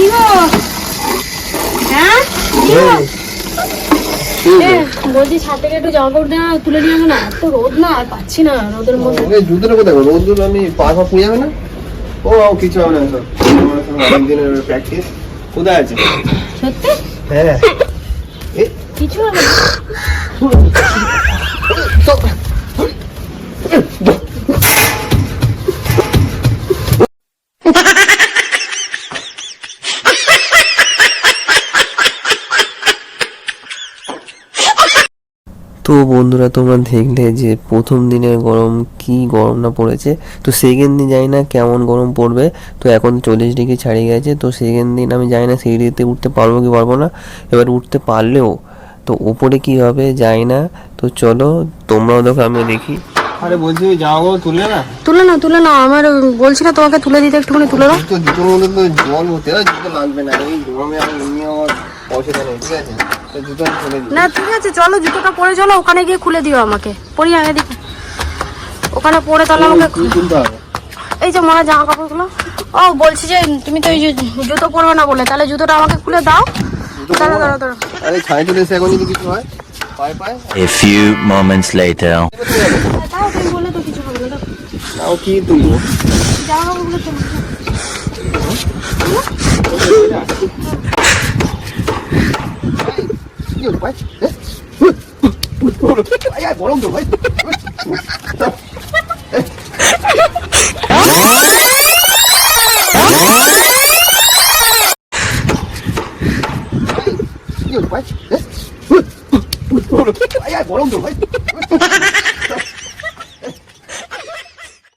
কি গো হ্যাঁ কি গো? বলছি ছাদ থেকে একটু জামা কাপড় দেওয়া তুলে নিয়ে আসো না। রোদ না আর পাচ্ছি না রোদের মধ্যে। জুতোটা কোথায় রোদ আমি পা পা পুড়ে যাবে না? ও কিছু হবে না সব অনেক দিনের প্র্যাকটিস কোথায় আছে? সত্যি? হ্যাঁ। এ। কিছু হবে না। তো বন্ধুরা, তোমরা দেখলে যে প্রথম দিনের গরম কি গরম না পড়েছে? তো সেকেন্ড দিন জানি না কেমন গরম পড়বে। তো এখন চল্লিশ ডিগ্রি ছাড়িয়ে গেছে। তো সেকেন্ড দিন আমি জানি না সিঁড়িতে উঠতে পারব কি পারব না। এবার উঠতে পারলেও তো ওপরে কি হবে জানি না। তো চলো তোমরাও দেখো, আমিও দেখি। আরে বলছি ওই জামা কাপড় না? তুলে না তুলে না আমার বলছি না তোমাকে তুলে দিতে একটুখানি তুলে দাও। তো জুতোর মধ্যে তো জল হতে না জুতো লাগবে না এই গরমে আমি এমনি আমার পয়সা নেই ঠিক আছে? তো জুতো ফেলে দিই না ঠিক আছে চলো জুতোটা পরে চলো ওখানে গিয়ে খুলে দিও আমাকে। পরি আগে দেখি। ওখানে পরে তাহলে আমাকে কি তুলতে হবে। এই যে মনে জামা কাপড়গুলো। ও বলছি যে তুমি তো এই যে জুতো পরবে না বলে তাহলে জুতোটা আমাকে খুলে দাও। দাঁড়া দাঁড়া দাঁড়া আরে ছাই এখন যদি কিছু হয় পায়ে পায়ে। A few moments later. তাও তুমি বলে তো কিছু হবে না দাও। তাও কি তুলবো জামা কাপড়গুলো চলো কি হলো ভাই হ্যাঁ? আয়, আয়, গরম তো ভাই কি হলো ভাই হ্যাঁ? আয়, আয়, গরম তো ভাই